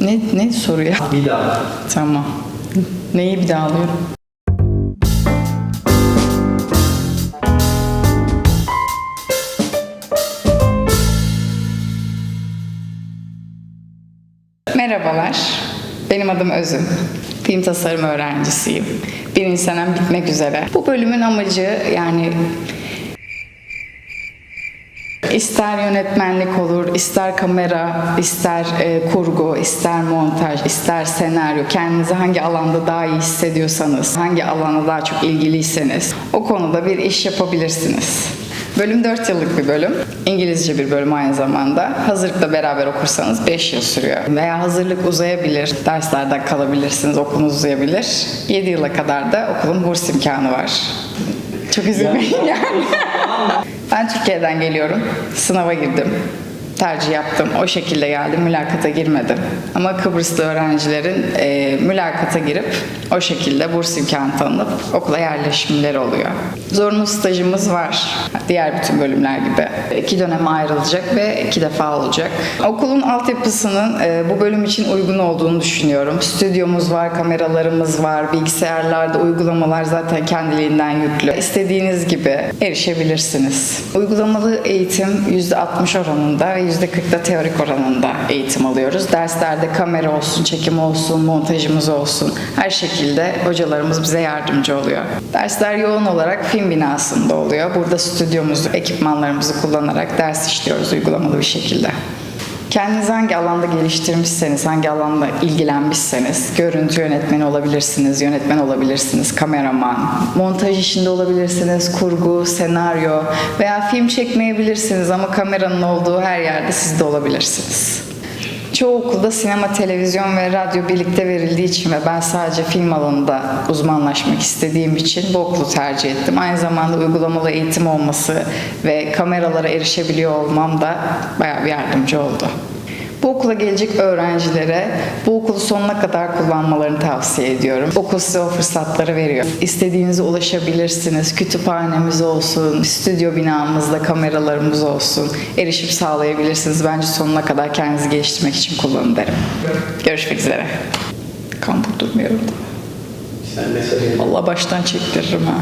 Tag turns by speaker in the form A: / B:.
A: Ne, ne soru ya?
B: Bir daha.
A: Tamam. Neyi bir daha alıyorum? Merhabalar. Benim adım Özüm. Film tasarım öğrencisiyim. Birinci senem bitmek üzere. Bu bölümün amacı yani İster yönetmenlik olur, ister kamera, ister e, kurgu, ister montaj, ister senaryo. Kendinizi hangi alanda daha iyi hissediyorsanız, hangi alana daha çok ilgiliyseniz o konuda bir iş yapabilirsiniz. Bölüm 4 yıllık bir bölüm. İngilizce bir bölüm aynı zamanda. Hazırlıkla beraber okursanız 5 yıl sürüyor. Veya hazırlık uzayabilir, derslerden kalabilirsiniz, okulunuz uzayabilir. 7 yıla kadar da okulun burs imkanı var. Çok üzülmeyin yani. Ben Türkiye'den geliyorum. Sınava girdim. Tercih yaptım. O şekilde geldim. Mülakata girmedim. Ama Kıbrıslı öğrencilerin e, mülakata girip o şekilde burs imkanı tanınıp okula yerleşimleri oluyor. Zorunlu stajımız var. Diğer bütün bölümler gibi. İki döneme ayrılacak ve iki defa olacak. Okulun altyapısının e, bu bölüm için uygun olduğunu düşünüyorum. Stüdyomuz var, kameralarımız var, bilgisayarlarda uygulamalar zaten kendiliğinden yüklü. İstediğiniz gibi erişebilirsiniz. Uygulamalı eğitim %60 oranında ve %40'da teorik oranında eğitim alıyoruz. Derslerde kamera olsun, çekim olsun, montajımız olsun her şekilde hocalarımız bize yardımcı oluyor. Dersler yoğun olarak film binasında oluyor. Burada stüdyomuzu, ekipmanlarımızı kullanarak ders işliyoruz uygulamalı bir şekilde. Kendinizi hangi alanda geliştirmişseniz, hangi alanda ilgilenmişseniz, görüntü yönetmeni olabilirsiniz, yönetmen olabilirsiniz, kameraman, montaj işinde olabilirsiniz, kurgu, senaryo veya film çekmeyebilirsiniz ama kameranın olduğu her yerde siz de olabilirsiniz. Çoğu okulda sinema, televizyon ve radyo birlikte verildiği için ve ben sadece film alanında uzmanlaşmak istediğim için bu okulu tercih ettim. Aynı zamanda uygulamalı eğitim olması ve kameralara erişebiliyor olmam da bayağı bir yardımcı oldu. Bu okula gelecek öğrencilere bu okulu sonuna kadar kullanmalarını tavsiye ediyorum. Okul size o fırsatları veriyor. İstediğinize ulaşabilirsiniz. Kütüphanemiz olsun, stüdyo binamızda kameralarımız olsun. Erişim sağlayabilirsiniz. Bence sonuna kadar kendinizi geliştirmek için kullanın derim. Görüşmek üzere. Kampur durmuyorum.
B: Sen söylüyorsun?
A: Vallahi baştan çektiririm ha.